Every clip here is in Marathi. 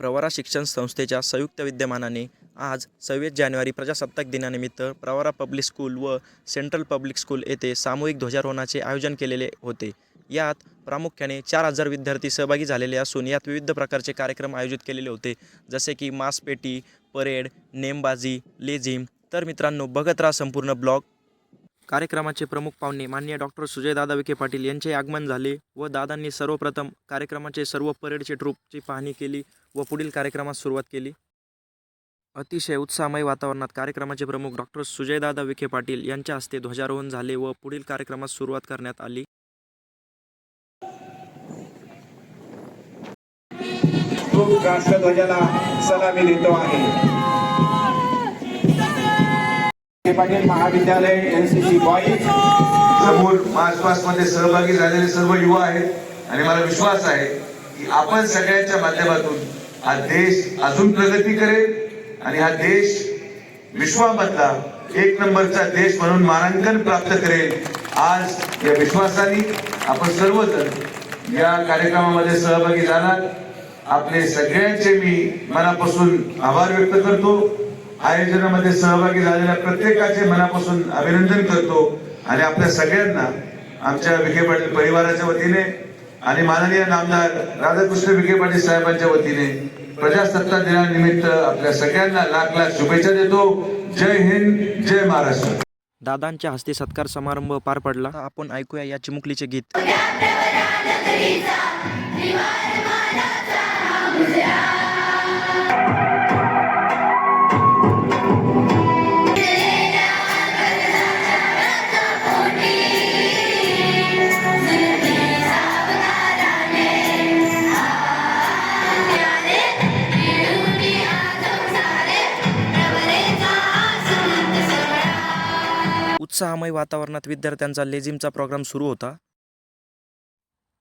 प्रवरा शिक्षण संस्थेच्या संयुक्त विद्यमानाने आज सव्वीस जानेवारी प्रजासत्ताक दिनानिमित्त प्रवरा पब्लिक स्कूल व सेंट्रल पब्लिक स्कूल येथे सामूहिक ध्वजारोहणाचे आयोजन केलेले होते. यात प्रामुख्याने चार हजार विद्यार्थी सहभागी झालेले असून यात विविध प्रकारचे कार्यक्रम आयोजित केलेले होते. जसे की मासपेटी परेड नेमबाजी लेझिम. तर मित्रांनो बघत राहा संपूर्ण ब्लॉग. कार्यक्रमाचे प्रमुख पाहुणे माननीय डॉक्टर सुजयदादा विखे पाटील यांचे आगमन झाले व दादांनी सर्वप्रथम कार्यक्रमाचे सर्व परेडचे ट्रूपची पाहणी केली व पुढील कार्यक्रमास सुरुवात केली. अतिशय उत्साहमय वातावरणात कार्यक्रमाचे प्रमुख डॉक्टर सुजयदादा विखे पाटील यांच्या हस्ते ध्वजारोहण झाले व पुढील कार्यक्रमास सुरुवात करण्यात आली. खूप राष्ट्रध्वजाला सलामी देतो आहे. विखे पाटील महाविद्यालय एनसीसी बॉईज समोर मार्च पास्टमध्ये सहभागी झालेले सर्व युवा आहेत आणि मला विश्वास आहे की आपण सगळ्यांच्या माध्यमातून हा देश अजून प्रगती करेल आणि हा देश विश्वामधला एक नंबरचा देश म्हणून मानांकन प्राप्त करेल. आज या विश्वासाने आपण सर्वजण या कार्यक्रमामध्ये सहभागी झालात. आपले सगळ्यांचे मी मनापासून आभार व्यक्त करतो. आयोजनामध्ये सहभागी झालेल्या प्रत्येकाचे मनापासून अभिनंदन करतो आणि आपल्या सगळ्यांना आमच्या विखे पाटील परिवाराच्या वतीने आणि माननीय नामदार राधाकृष्ण विखे पाटील साहेबांच्या वतीने प्रजासत्ताक दिनानिमित्त आपल्या सगळ्यांना लाख लाख शुभेच्छा देतो. जय हिंद जय महाराष्ट्र. दादांच्या हस्ते सत्कार समारंभ पार पडला. आपण ऐकूया या चिमुकलीचे गीत. उत्साहमय वातावरणात विद्यार्थ्यांचा लेझिमचा प्रोग्राम सुरू होता.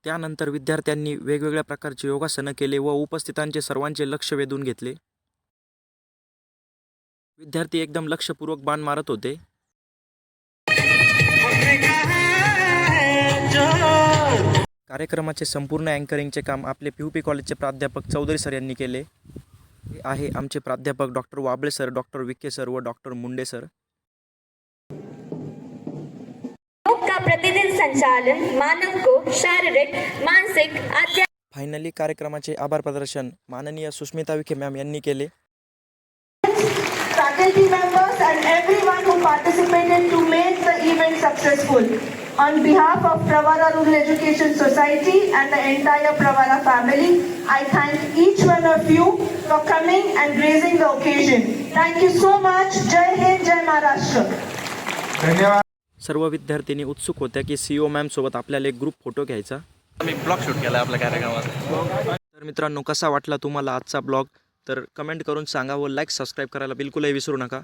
त्यानंतर विद्यार्थ्यांनी वेगवेगळ्या प्रकारचे योगासनं केले व उपस्थितांचे सर्वांचे लक्ष वेधून घेतले. विद्यार्थी एकदम लक्षपूर्वक बाण मारत होते. कार्यक्रमाचे संपूर्ण अँकरिंगचे काम आपले पी यू पी कॉलेजचे प्राध्यापक चौधरी सर यांनी केले. हे आहे आमचे प्राध्यापक doctor Wable sir doctor Vikhe sir व डॉक्टर मुंडे सर. योग का प्रतिदिन संचालन मानव को शारीरिक मानसिक आध्यात्मिक फायनली कार्यक्रमाचे आभार प्रदर्शन माननीय सुष्मिता विखे मॅम यांनी केले faculty members and everyone who participated to make the event successful. On behalf of Pravara Rural Education Society and the entire Pravara family, I thank each one of you for coming and gracing the occasion. Thank you so much. Jai Hind, Jai Maharashtra. धन्यवाद सर्व विद्यार्थिनी उत्सुक होत्या की सी ओ मॅम सोबत आपल्याला एक ग्रुप फोटो घ्यायचा. आम्ही ब्लॉग शूट केला आपल्या कार्यक्रमात? तर मित्रांनो कसा वाटला तुम्हाला आजचा ब्लॉग तर कमेंट करून सांगा व लाईक सबस्क्राईब करायला बिलकुलही विसरू नका.